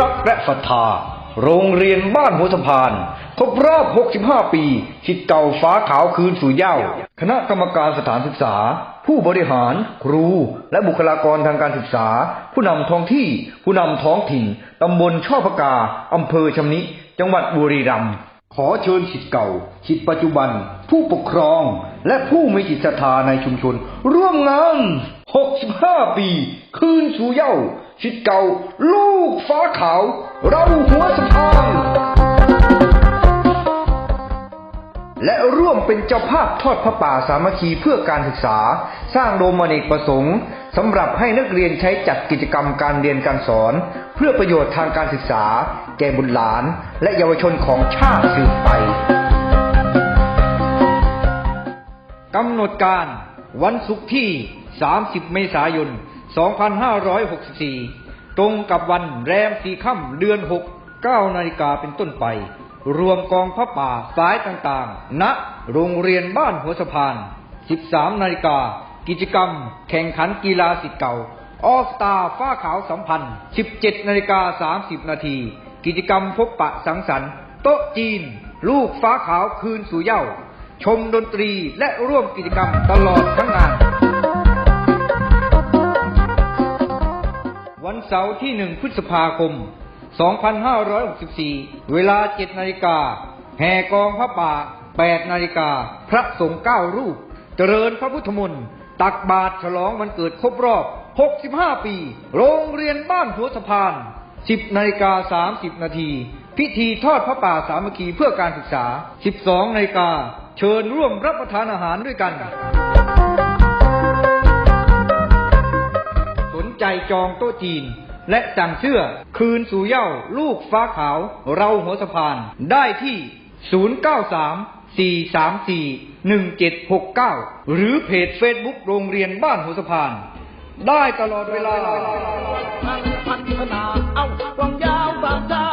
รักและศรัทธา โรงเรียนบ้านหัวสะพาน ครบรอบ 65 ปีชิดเก่าฟ้าขาวคืนสู่เย้า คณะกรรมการสถานศึกษา ผู้บริหาร ครู และบุคลากรทางการศึกษา ผู้นำท้องที่ ผู้นำท้องถิ่นตำบลช่อพกาอำเภอชำนิ จังหวัดบุรีรัมย์ขอเชิญชิดเก่าชิดปัจจุบัน ผู้ปกครอง และผู้มีจิตศรัทธาในชุมชน ร่วมงาน 65 ปี คืนสู่เย้า ชิดเก่า ลูกฟ้าขาว เราหัวสะพานและร่วมเป็นเจ้าภาพทอดพระป่าสามัคคีเพื่อการศึกษา สร้างโดมอเนกประสงค์สำหรับให้นักเรียนใช้จัดกิจกรรมการเรียนการสอน เพื่อประโยชน์ทางการศึกษา แก่บุตรหลาน และเยาวชนของชาติสืบไปกำหนดการวันศุกร์ที่ 30 เมษายน 2564 ตรงกับวันแรมสี่ค่ำเดือน 6 9นาฬิกาเป็นต้นไป รวมกองพระป่าสายต่างๆ ณ โรงเรียนบ้านหัวสะพาน 13นาฬิกา กิจกรรม แข่งขันกีฬาสิทธิ์เก่า ออสตาฟ้าขาวสัมพันธ์ 17นาฬิกา30นาที กิจกรรมพบปะสังสรรค์ โต๊ะจีน ลูกฟ้าขาวคืนสู่เย้า ชมดนตรีและร่วมกิจกรรมตลอดทั้งงาน วันเสาร์ที่ 1 พฤษภาคม 2564 เวลา 7 นาฬิกา แห่กองพระป่า 8 นาฬิกา พระสงฆ์9รูป เจริญพระพุทธมนต์ ตักบาตรฉลองวันเกิดครบรอบ 65 ปี โรงเรียนบ้านหัวสะพาน 10 นาฬิกา 30 นาที พิธีทอดพระป่าสามัคคีเพื่อการศึกษา 12 นาฬิกา เชิญร่วมรับประทานอาหารด้วยกัน ใจจองโต๊ะจีน และสั่งเสื้อคืนสู่เย่าลูกฟ้าขาว เราหัวสะพาน ได้ที่ 093 434 1769 หรือเพจเฟซบุ๊กโรงเรียนบ้านหัวสะพาน ได้ตลอดเวลาพันพันนาเอาความยาวบางเจ้า